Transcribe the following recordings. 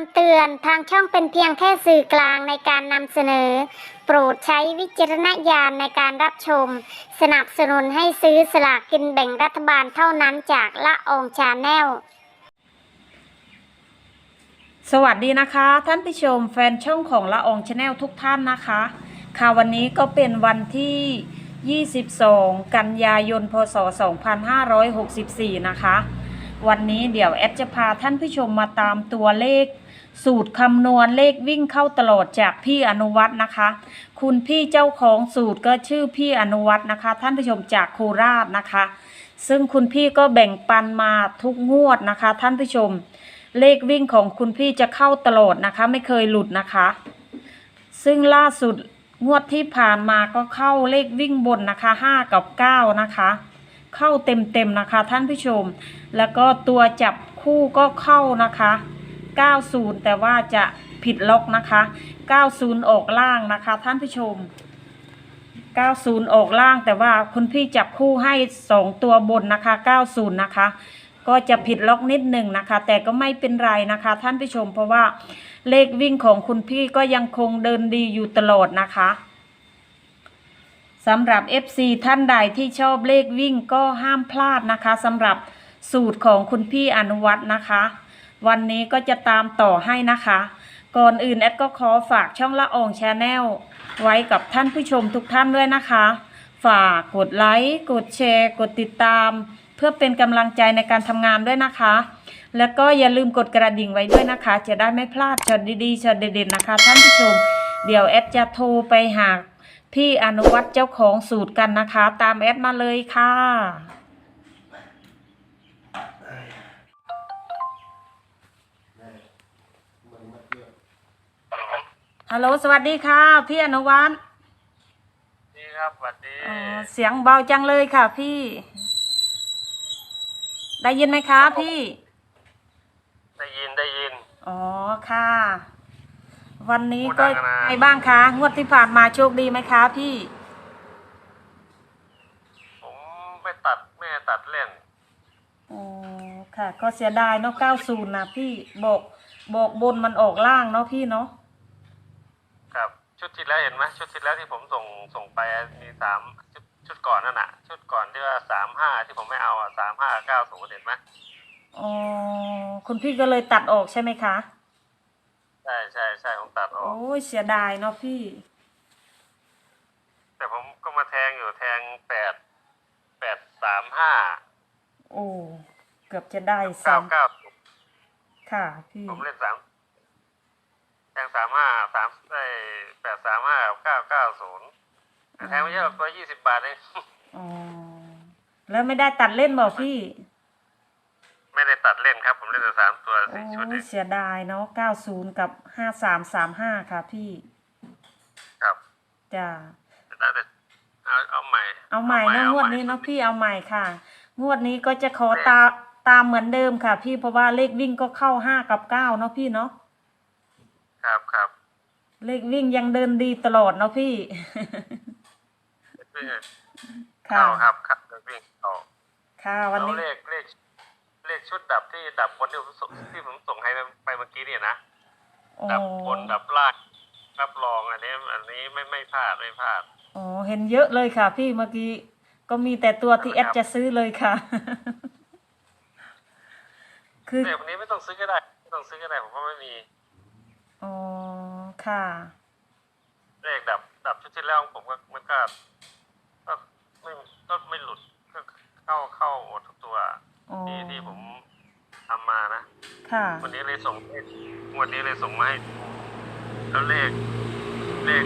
ำเตือนทางช่องเป็นเพียงแค่สื่อกลางในการนำเสนอ โปรดใช้วิจารณญาณในการรับชม สนับสนุนให้ซื้อสลากกินแบ่งรัฐบาลเท่านั้นจากละอองชาแนล สวัสดีนะคะ ท่านผู้ชมแฟนช่องของละอองชาแนลทุกท่านนะคะ ค่ะวันนี้ก็เป็นวันที่ 22 กันยายน พศ 2564 นะคะ วันนี้เดี๋ยวแอดจะพาท่านผู้ชมมาตามตัวเลข สูตรคำนวณเลขวิ่งเข้าตลอดจากพี่อนุวัฒน์นะคะ คุณพี่เจ้าของสูตรก็ชื่อพี่อนุวัฒน์นะคะ ท่านผู้ชมจากโคราชนะคะ ซึ่งคุณพี่ก็แบ่งปันมาทุกงวดนะคะ ท่านผู้ชม เลขวิ่งของคุณพี่จะเข้าตลอดนะคะ ไม่เคยหลุดนะคะ ซึ่งล่าสุดงวดที่ผ่านมาก็เข้าเลขวิ่งบนนะคะ 5 กับ 9 นะคะ เข้าเต็มๆนะคะ ท่านผู้ชม แล้วก็ตัวจับคู่ก็เข้านะคะ 90 แต่ว่าจะผิดล็อกนะคะ 90 ออกล่างนะคะ ท่านผู้ชม 90 ออกล่างแต่ว่าคุณพี่จับคู่ให้ 2 ตัวบนนะคะ 90 นะคะ ก็จะผิดล็อกนิดหนึ่งนะคะ แต่ก็ไม่เป็นไรนะคะ ท่านผู้ชม เพราะว่าเลขวิ่งของคุณพี่ก็ยังคงเดินดีอยู่ตลอดนะคะ สำหรับ FC ท่านใดที่ชอบเลขวิ่งก็ห้ามพลาดนะคะสำหรับสูตรของคุณพี่อนุวัฒน์นะคะ วันนี้ก็จะตามต่อให้นะคะ ก่อนอื่นแอดก็ขอฝากช่องละอองชาแนลไว้กับท่านผู้ชมทุกท่านด้วยนะคะ ฝากกดไลค์กดแชร์ กดติดตาม เพื่อเป็นกำลังใจในการทำงานด้วยนะคะ แล้วก็อย่าลืมกดกระดิ่งไว้ด้วยนะคะ จะได้ไม่พลาดช็อตดีๆช็อตเด็ดๆนะคะ ท่านผู้ชม เดี๋ยวแอดจะโทรไปหา พี่อนุวัฒน์เจ้าของสูตรกันนะคะ ตามแอดมาเลยค่ะ ฮัลโหลสวัสดีค่ะ พี่อนุวัฒน์นี่ครับสวัสดีอ๋อเสียงเบาจังเลยค่ะพี่ ได้ยินไหมคะพี่ ได้ยินได้ยิน อ๋อค่ะ วันนี้ก็พูดดังนะไงบ้างคะ งวดที่ผ่านมาโชคดีไหมคะพี่ ผมไม่ตัดไม่ตัดเล่นอ๋อค่ะ ก็เสียดายเนาะ90นะพี่บอกบอกบนมันออกล่างเนาะพี่เนาะครับ ชุดที่แล้วเห็นไหมชุดที่แล้วที่ผมส่งส่งไปมีสามชุดชุดก่อนนั่นน่ะ ชุดก่อนที่ว่าสามห้าที่ผมไม่เอาอะสามห้าเก้าศูนย์เห็นไหมอ๋อคุณพี่ก็เลยตัดออกใช่ไหมคะ ใช่ใช่ใช่ผมตัดออก โอ้ยเสียดายเนาะพี่ แต่ผมก็มาแทงอยู่แทงแปดแปดสามห้าโอ้เกือบจะได้เก้าซ้ำเก้าค่ะพี่ผมเล่นสามแทงสามห้าสามได้แปดสามห้าเก้าเก้าศูนย์แทงไม่เยอะหรอกตัวยี่สิบบาทเอง อ๋อแล้วไม่ได้ตัดเล่นบอกพี่ ไม่ได้ตัดเล่นครับ ผมเล่นแต่สามตัวโอ้สี่ชุดเอยงเสียดายเนาะ90 กับ 5335 ค่ะพี่ครับจ้าแต่แต่เอาเอาใหม่เอาใหม่เนอะางวดนี้เนาะพี่เอาใหม่ค่ะ งวดนี้ก็จะขอตาตามเหมือนเดิมค่ะ พี่เพราะว่าเลขวิ่งก็เข้า 5 กับ 9 เนาะพี่เนาะครับครับเลขวิ่งยังเดินดีตลอดเนาะพี่ ค่ะเข้าครับครับเลขวิ่งเข้าค่ะวันแล้วนี้เลขเลข เลขชุดดับที่ดับบนที่ผมส่งที่ผมส่งให้ไปเมื่อกี้เนี่ยนะโอ้ดับบนดับล่างรับรองอันนี้อันนี้ไม่ไม่พลาดไม่พลาดโอ้เห็นเยอะเลยค่ะ พี่เมื่อกี้ก็มีแต่ตัวที่แอดครับจะซื้อเลยค่ะ คือเลขวันนี้ไม่ต้องซื้อก็ได้ไม่ต้องซื้อก็ได้ผมว่าไม่มีอ๋อค่ะ เลขดับ ดับชุดที่แล้วของผมก็มันก็ก็ไม่ก็ไม่หลุดก็เข้าเข้าหมดทุกตัว อ๋อที่ที่ผมทำมานะค่ะวันนี้เลยส่งให้วันนี้เลยส่งมาให้แล้วเลขเลข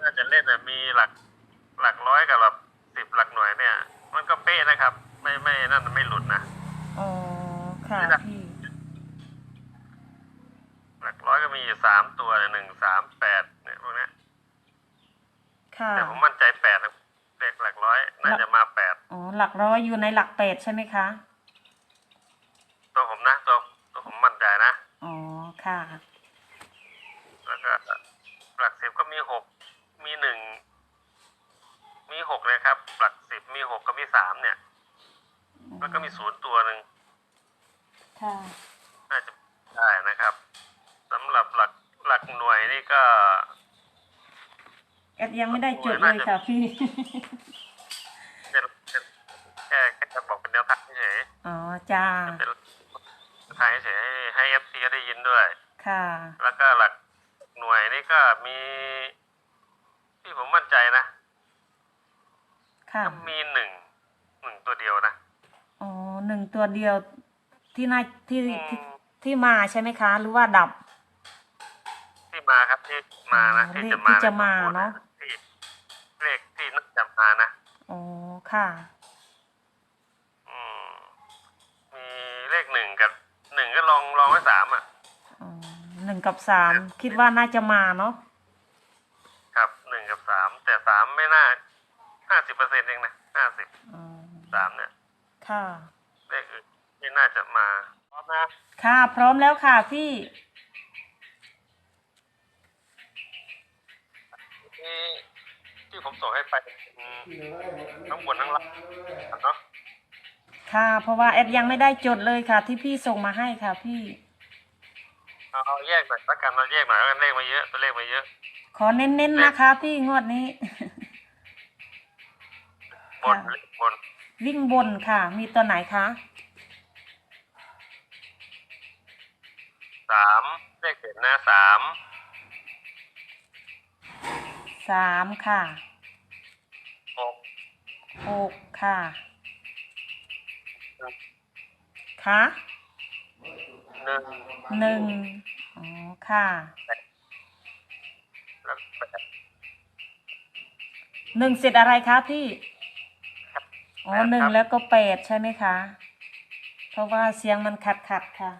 น่าจะเล่นน่ะมีหลักหลักร้อยกับหลักสิบหลักหน่วยเนี่ย มันก็เป๊ะนะครับ ไม่ไม่นั่นไม่หลุดนะอ๋อค่ะไม่ได้พี่หลักร้อยก็มีอยู่สามตัวเนี่ยหนึ่งสามแปดเนี่ยพวกเนี้ยค่ะแต่ผมมั่นใจแปดนะเลขหลักร้อย น่าจะมาแปด อ๋อหลักร้อยอยู่ในหลักแปดใช่ไหมคะตัวผมนะตัวตัวผมมั่นใจนะอ๋อค่ะ แล้วก็หลักสิบก็มีหกมีหนึ่งมีหกเลยครับ หลักสิบมีหกก็มีสามเนี่ย แล้วก็มีศูนย์ตัวหนึ่งค่ะน่าจะได้นะครับสำหรับหลักหลักหน่วยนี่ก็ แอดยังไม่ได้จดเลยค่ะพี่ อ๋อจ้าๆเป็นแนวทางเฉยๆให้ให้เอฟซีได้ยินด้วย ค่ะ แล้วก็หลักหน่วยนี่ก็มี ที่ผมมั่นใจนะค่ะก็มีหนึ่งหนึ่งตัวเดียวนะอ๋อหนึ่งตัวเดียวที่น่าที่อืที่มที่มาใช่ไหมคะ หรือว่าดับ ที่มาครับที่มานะอ๋อที่เลขจะมาที่จะมาใตัวเนอะที่เลขที่น่าจะมานะอ๋อค่ะ อืมมีเลขหนึ่งกับหนึ่งก็ลองลองไว้สามอะ อ๋อ หนึ่งกับสามคิดว่าน่าจะมาเนาะครับหนึ่งกับสามแต่สามไม่น่าห้าสิบเปอร์เซ็นต์เองนะห้าสิบอ๋อสามเนี่ยค่ะเลขอื่นที่น่าจะมาพร้อมนะค่ะ พร้อมแล้วค่ะพี่ ที่ที่ผมส่งให้ไปอืมทั้งบนทั้งล่างเนาะค่ะ เพราะว่าแอดยังไม่ได้จดเลยค่ะ ที่พี่ส่งมาให้ค่ะพี่ เอาเอาแยกหน่อยละกันเราแยกหน่อยแล้วกันเลขมาเยอะตัวเลขมาเยอะ ขอเน้นๆนะคะ พี่งวดนี้ บนค่ะเลขบนวิ่งบนค่ะ มีตัวไหนคะสามเลขเด่นนะสามสามค่ะหกหกค่ะ ค่ะ หนึ่งหนึ่งอ๋อค่ะแล้วแปดหนึ่งเสร็จอะไรคะพี่ อ๋อแปดครับหนึ่งแล้วก็แปดใช่ไหมคะ เพราะว่าเสียงมันขัดขัดๆค่ะ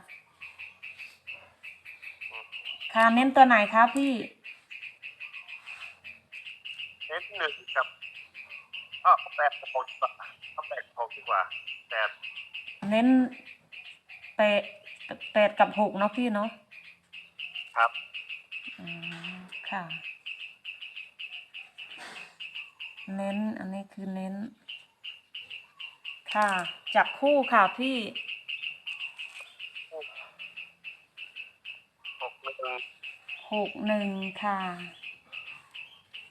ค่ะเน้นตัวไหนคะพี่เลขหนึ่งกับอ้าวแปดกับหกดีกว่าเอาแปดกับหกดีกว่าแปดเน้นแปด แปดกับหกเนาะพี่เนาะครับอืมค่ะ เน้นอันนี้คือเน้น ค่ะ จับคู่ค่ะพี่หกหนึ่งหกหนึ่งค่ะ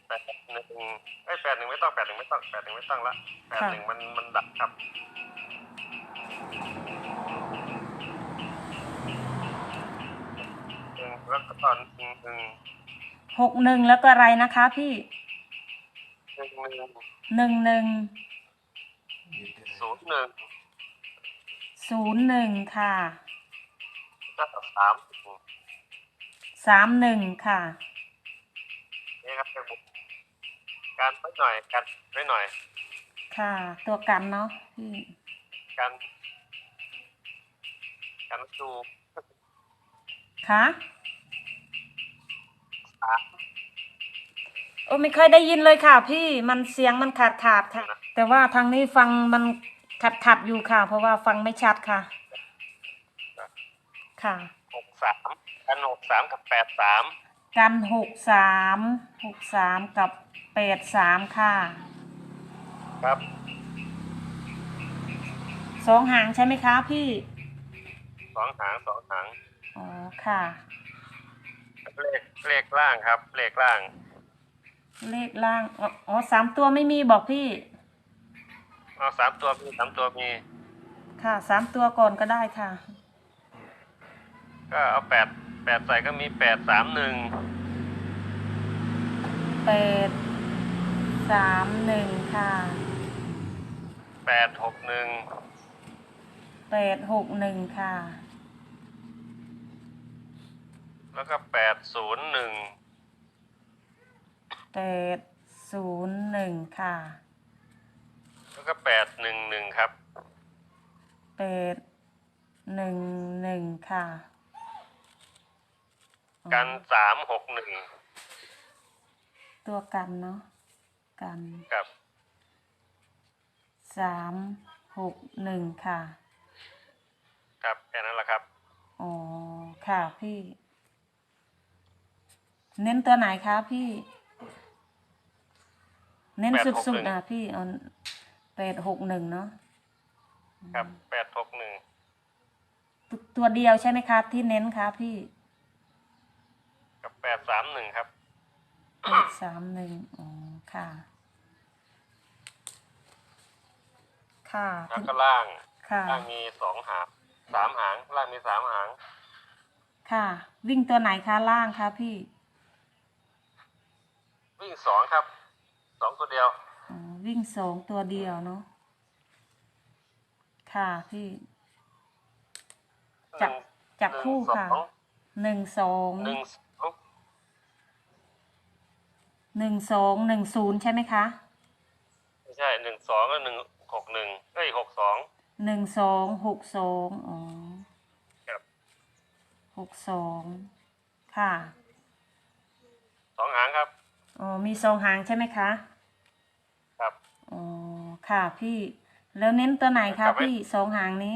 แปดหนึ่งไอ้ยแปดหนึ่งไม่ต้องแปดหนึ่งไม่ต้องแปดหนึ่งไม่ต้องละแปดหนึ่งมันมันดับครับหนึ่ง แล้วก็ตอนหนึ่งหนึ่งหกหนึ่งแล้วก็อะไรนะคะพี่หนึ่งหนึ่งหนึ่งหนึ่งศูนย์หนึ่งศูนย์หนึ่งค่ะก็สามสามหนึ่งค่ะนี่ครับเป็นบุกการไว้หน่อยกันไว้หน่อย ค่ะ ตัวกันเนาะพี่การการดูค่ะสาม โอ้ไม่ค่อยได้ยินเลยค่ะ พี่มันเสียงมันขาดขาดๆค่ะ แต่ว่าทางนี้ฟังมันขัดขัดๆอยู่ค่ะ เพราะว่าฟังไม่ชัดค่ะ ค่ะหกสามกันหกสามกับแปดสามกันหกสามหกสามกับแปดสามค่ะ ครับสองหางใช่ไหมคะพี่สองหางสองหางอ๋อค่ะ เลข เลขล่างครับ เลขล่าง เลขล่างอ๋ออ๋อสามตัวไม่มีบอกพี่ เอาสามตัวมีสามตัวมี ค่ะสามตัวก่อนก็ได้ค่ะ ก็เอาแปดแปดใส่ก็มีแปดสามหนึ่งแปดสามหนึ่งค่ะแปดหกหนึ่งแปดหกหนึ่งค่ะ แล้วก็แปดศูนย์หนึ่งแปดศูนย์หนึ่งค่ะแล้วก็แปดหนึ่งหนึ่งครับ แปดหนึ่งหนึ่งค่ะอ๋อกันสามหกหนึ่งตัวกันเนาะกันกับสามหกหนึ่งค่ะ ครับแค่นั้นแหละครับ อ๋อ ค่ะพี่ เน้นตัวไหนคะพี่ เน้นแปดหกสุดหนึ่งๆนะพี่เอาแปดหกหนึ่งเนาะครับแปดหกหนึ่งตวตัวเดียวใช่ไหมคะที่เน้นคะพี่ กับแปดสามหนึ่งครับแปดสามหนึ่งอ๋อค่ะ ค่ะแล้วก็ล่างค่ะล่างมีสองหางสามหาง ล่างมีสามหาง ค่ะ วิ่งตัวไหนคะล่างคะพี่ วิ่งสองครับสองตัวเดียวอ๋อวิ่งสองตัวเดียวเนาะค่ะพี่ จับจับคู่ค่ะหนึ่งสองหนึ่งสองหนึ่งสองหนึ่งศูนย์ใช่ไหมคะไม่ใช่หนึ่งสองก็หนึ่งหกหนึ่งเอ้ยหกสองหนึ่งสองหกสองอ๋อครับหกสองค่ะสองหางครับ อ๋อมีสองหางใช่ไหมคะครับอ๋อค่ะพี่แล้วเน้นตัวไหนครัคะบ พี่สองหางนี้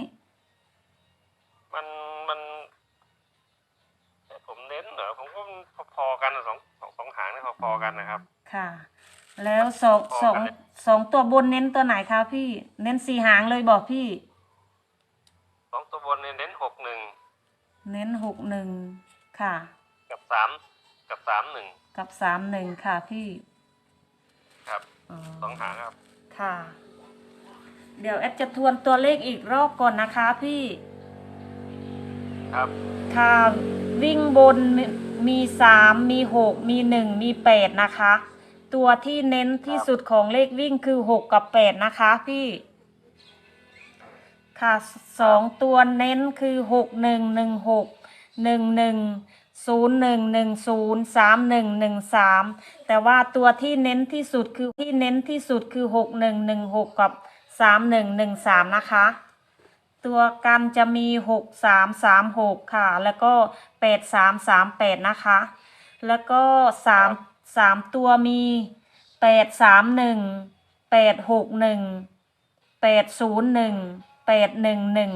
มันมันผมเน้นเหรอผมก็พอๆกันอะสองสองสองหางนี่พอๆกันนะครับ ค่ะ แล้วสองพอสองกันเลยสองตัวบนเน้นตัวไหนคะพี่ เน้นสี่หางเลยบอกพี่ สองตัวบนเนี่ยเน้นหกหนึ่งเน้นหกหนึ่งค่ะ กับสามกับสามหนึ่ง กับสามหนึ่งค่ะพี่ครับอ๋อสองหางครับ ค่ะ เดี๋ยวแอดจะทวนตัวเลขอีกรอบก่อนนะคะพี่ ครับค่ะ วิ่งบนมีมีสามมีหกมีหนึ่งมีแปดนะคะ ตัวที่เน้นที่สุดของเลขวิ่งคือหกกับแปดนะคะพี่ค่ะสองตัวเน้นคือหกหนึ่งหนึ่งหกหนึ่งหนึ่ง ศูนย์หนึ่งหนึ่งศูนย์สามหนึ่งหนึ่งสามแต่ว่าตัวที่เน้นที่สุดคือที่เน้นที่สุดคือหกหนึ่งหนึ่งหกกับสามหนึ่งหนึ่งสามนะคะ ตัวกันจะมีหกสามสามหกค่ะ แล้วก็แปดสามสามแปดนะคะ แล้วก็สามสามตัวมีแปดสามหนึ่งแปดหกหนึ่งแปดศูนย์หนึ่งแปดหนึ่งหนึ่ง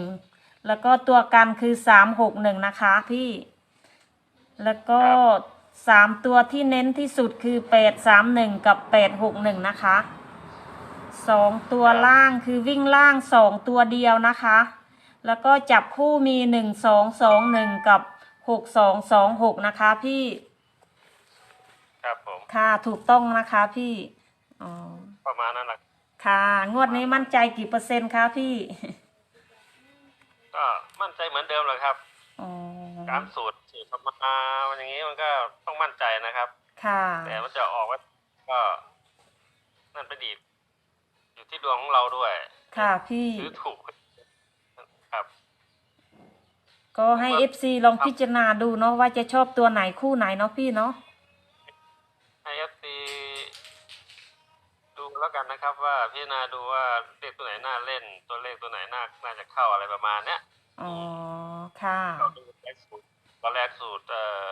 แล้วก็ตัวกันคือสามหกหนึ่งนะคะพี่ แล้วก็สามตัวที่เน้นที่สุดคือแปดสามหนึ่งกับแปดหกหนึ่งนะคะสองตัวล่างคือวิ่งล่างสองตัวเดียวนะคะ แล้วก็จับคู่มีหนึ่งสองสองหนึ่งกับหกสองสองหกนะคะพี่ ครับผมค่ะถูกต้องนะคะพี่อ๋อประมาณนั้นแหละค่ะ งวดนี้มั่นใจกี่เปอร์เซ็นต์คะพี่ ก็มั่นใจเหมือนเดิมเลยครับอ๋อการสูตร สูตรธรรมนามันอย่างนี้มันก็ต้องมั่นใจนะครับ ค่ะ แต่มันจะออกว่าก็ นั่นเป็นอีกอยู่ที่ดวงของเราด้วยค่ะพี่ ซื้อถูกครับ ก็ให้เอฟซีลองพิจารณาดูเนาะว่าจะชอบตัวไหนคู่ไหนเนาะพี่เนาะ ให้เอฟซีดูแล้วกันนะครับ ว่าพิจารณาดูว่าเลขตัวไหนน่าเล่น ตัวเลขตัวไหนน่าน่าจะเข้าอะไรประมาณเนี้ย อ๋อ ค่ะ เราดูแรกสูตรตอนแรกสูตรเอ่อ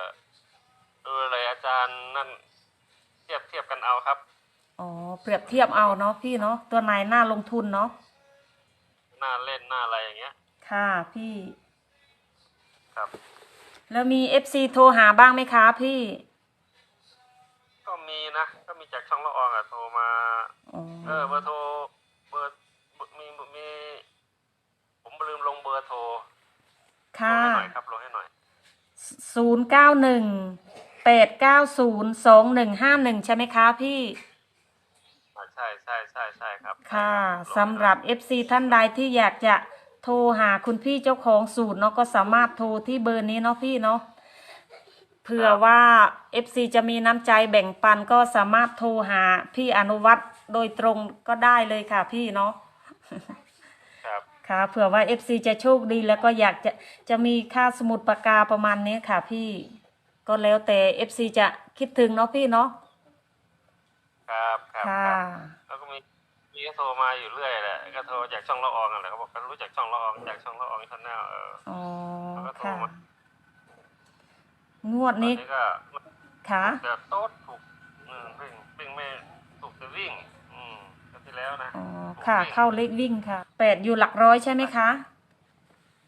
ดูเลยอาจารย์นั่นเทียบเทียบกันเอาครับ อ๋อ เปรียบเทียบเอาเนาะพี่เนาะตัวไหนน่าลงทุนเนาะน่าเล่นน่าอะไรอย่างเงี้ย ค่ะพี่ ครับ แล้วมีเอฟซีโทรหาบ้างไหมคะพี่ ก็มีนะ ก็มีจากช่องละอองอะโทรมา อ๋อ เออเบอร์โทรเบอร์มีมี ผมลืมลงเบอร์โทรลงค่ะให้หน่อยครับลงให้หน่อย ศูนย์เก้าหนึ่ง แปดเก้าศูนย์สองหนึ่งห้าหนึ่งใช่ไหมคะพี่อ่าใช่ใช่ใช่ใช่ครับค่ะใช่ครับสำหรับ FC ท่านใดที่อยากจะโทรหาคุณพี่เจ้าของสูตรเนาะก็สามารถโทรที่เบอร์นี้เนาะพี่เนาะเผื่อว่า FC จะมีน้ำใจแบ่งปันก็สามารถโทรหาพี่อนุวัตรโดยตรงก็ได้เลยค่ะพี่เนาะครับค่ะเผื่อว่า FC จะโชคดีแล้วก็อยากจะจะมีค่าสมุดปากกาประมาณนี้ค่ะพี่ ก็แล้วแต่ FC จะคิดถึงเนาะพี่เนาะครับครับค่ะครับแล้วก็มีมีก็โทรมาอยู่เรื่อยแหละก็โทรจากช่องละอองอะไรเขาบอกเขารู้จักช่องละอองจากช่องละอองชาแนลเออ อ๋อแล้วก็โทรค่ะ มา งวดตอนนี้นี้ก็ค่ะจะโต๊ดถูกอืมวิ่งวิ่งไม่ถูกจะวิ่ง อืมก็ที่แล้วนะอ๋อถูกค่ะวิ่งเข้าเลขวิ่งค่ะแปดอยู่หลักร้อยใช่ไหมคะ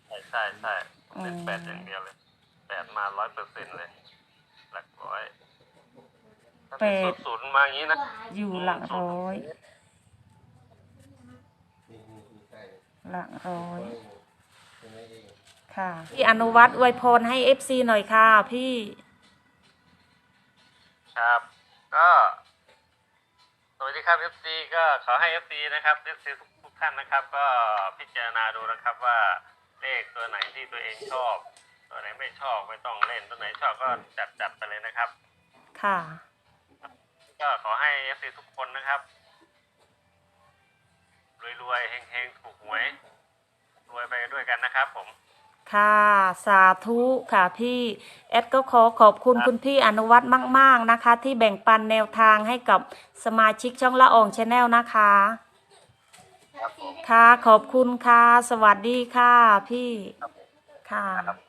ใช่ใช่ใช่อ๋อเป็นแปดอย่างเดียวเลย แปดมาร้อยเปอร์เซ็นต์เลย หลักร้อยถ้าแปเป็นดศูนย์มาอย่างนี้นะอยู่หลักร้อยหลักร้อยค่ะ พี่อนุวัตรอวยพรให้เอฟซีหน่อยค่ะ พี่ ครับ ก็สวัสดีครับ FC ก็ขอให้ FC นะครับ FC ทุกทุกท่านนะครับ ก็พิจารณาดูนะครับว่าเลขตัวไหนที่ตัวเองชอบ ตัวไหนไม่ชอบไม่ต้องเล่น ตัวไหนชอบก็จัดจัดไปเลยนะครับ ค่ะ ก็ขอให้ FC ทุกคนนะครับรวยๆเฮงๆถูกหวยรวยไปด้วยกันนะครับผม ค่ะ สาธุค่ะพี่แอดก็ขอขอบคุณครับ คุณพี่อนุวัฒน์มาก ๆ นะคะ ที่แบ่งปันแนวทางให้กับสมาชิกช่องละอองชาแนลนะคะค่ะ ขอบคุณค่ะ สวัสดีค่ะพี่ ค่ะครับ